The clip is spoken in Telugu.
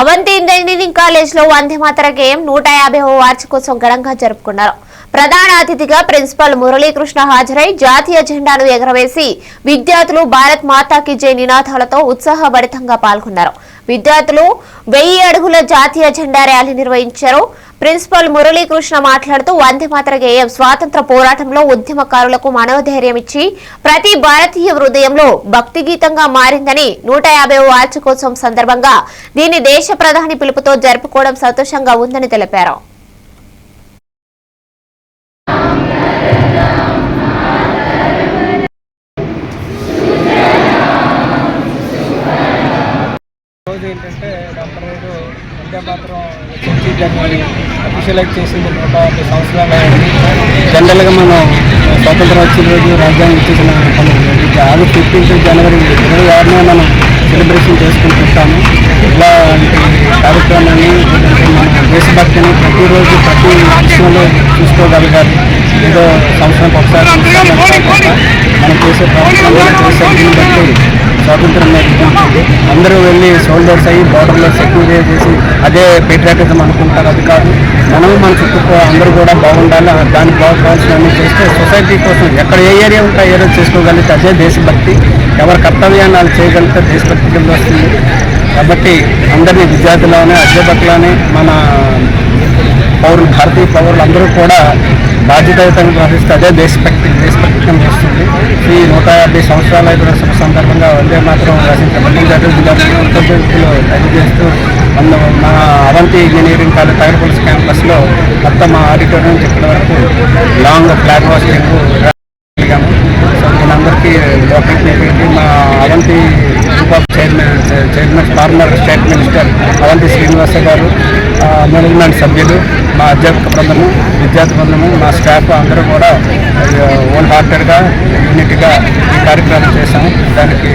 అవంతి ఇంజనీరింగ్ కాలేజ్లో వందే మాతర గేయం నూట యాభైవ వార్షికోత్సవం ఘనంగా జరుపుకున్నారు. ప్రధాన అతిథిగా ప్రిన్సిపల్ మురళీకృష్ణ హాజరై జాతీయ జెండాను ఎగరవేసి విద్యార్థులు భారత్ మాతాకి జై నినాదాలతో ఉత్సాహభరితంగా పాల్గొన్నారు. విద్యార్థులు వెయ్యి అడుగుల జాతీయ జెండా ర్యాలీ నిర్వహించారు. ప్రిన్సిపల్ మురళీకృష్ణ మాట్లాడుతూ వందే మాతర గేయం. స్వాతంత్ర పోరాటంలో ఉద్యమకారులకు మనోధైర్యం ఇచ్చి ప్రతి భారతీయ హృదయంలో భక్తి గీతంగా మారిందని నూట యాభై వార్షికోత్సవం సందర్భంగా దీన్ని దేశ ప్రధాని పిలుపుతో జరుపుకోవడం సంతోషంగా ఉందని తెలిపారు. ఏంటంటే డాక్టర్ గారు వందే మాత్రం అఫీషియలైజ్ చేసింది నూట యాభై సంవత్సరాలు జనరల్గా మనం స్వాతంత్రం వచ్చిన రోజు రాజ్యాంగం ఇచ్చేసిన పండుగ ఇది ఆగస్ట్ ఫిఫ్టీన్త్ జనవరి ఇరవై ఆరునే మనం సెలబ్రేషన్ చేసుకుంటుంటాము ఇలా కార్యక్రమాన్ని మన దేశభక్తిని ప్రతిరోజు ప్రతి విషయంలో చూసుకోగలగాలి. ఏదో సంవత్సరానికి ఒకసారి మనం చేసే బట్టి స్వాతంత్రం నేర్చుకుంటుంది అందరూ వెళ్ళి సోల్జర్స్ అయ్యి బార్డర్లో సెక్యూరిటీ చేసి అదే పేట్రియాటిజం అనుకుంటారు. అది కాదు. మనం మన చుట్టూ అందరూ కూడా బాగుండాలి. దానికి బాగుపడాల్సినవన్నీ చేస్తే సొసైటీ కోసం ఎక్కడ ఏ ఏరియా ఉంటే ఏరియా చేసుకోగలిగితే అదే దేశభక్తి. ఎవరి కర్తవ్యాన్ని వాళ్ళు చేయగలిగితే దేశభక్తి కింద వస్తుంది. కాబట్టి అందరినీ విద్యార్థులని అధ్యాపకులని మన పౌరులు భారతీయ పౌరులు అందరూ కూడా బాధ్యతాయుతంగా వ్యవహరిస్తే అదే దేశభక్తి దేశభక్తం చేస్తుంది. ఈ నూట యాభై సంవత్సరాల శుభ సందర్భంగా వందే మాత్రం రచించిన మళ్ళీ కృతజ్ఞతలు తెలియజేస్తూ మన మా అవంతి ఇంజనీరింగ్ కాలేజ్ టైర్పుల్స్ క్యాంపస్లో మొత్తం మా ఆడిటోరియం చెప్పిన వరకు లాంగ్ ఫ్లాగ్ వాషింగ్ కలిగాము సో మనందరికీ లోకల్ మా Avanti group of chairman chairman former state minister Avanti Srinivasa garu management సభ్యులు మా అధ్యాపక బృందము విద్యార్థి బృందము మా స్టాఫ్ అందరూ కూడా ఓన్ హార్టెడ్గా యూనిట్గా ఈ కార్యక్రమం చేశాము. దానికి